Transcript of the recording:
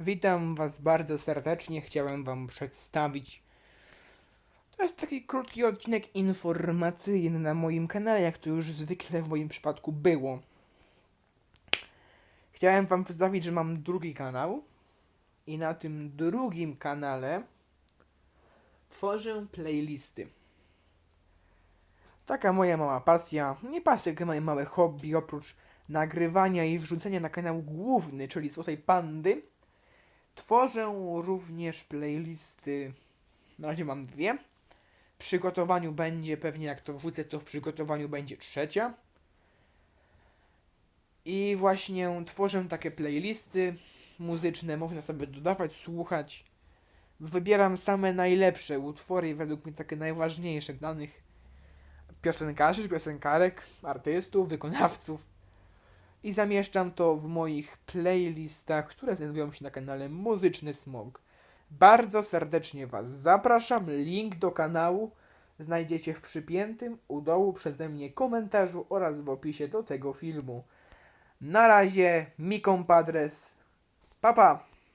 Witam Was bardzo serdecznie. Chciałem Wam przedstawić. To jest taki krótki odcinek informacyjny na moim kanale, jak to już zwykle w moim przypadku było. Chciałem Wam przedstawić, że mam drugi kanał i na tym drugim kanale tworzę playlisty. Taka moja mała pasja, nie pasja, tylko moje małe hobby, oprócz nagrywania i wrzucenia na kanał główny, czyli Złotej Pandy, tworzę również playlisty. Na razie mam dwie. W przygotowaniu będzie pewnie, jak to wrzucę, to w przygotowaniu będzie trzecia. I właśnie tworzę takie playlisty muzyczne, można sobie dodawać, słuchać. Wybieram same najlepsze utwory, według mnie takie najważniejsze danych piosenkarzy, piosenkarek, artystów, wykonawców i zamieszczam to w moich playlistach, które znajdują się na kanale Muzyczny Smog. Bardzo serdecznie Was zapraszam. Link do kanału znajdziecie w przypiętym u dołu przeze mnie komentarzu oraz w opisie do tego filmu. Na razie, mi compadres. Pa pa!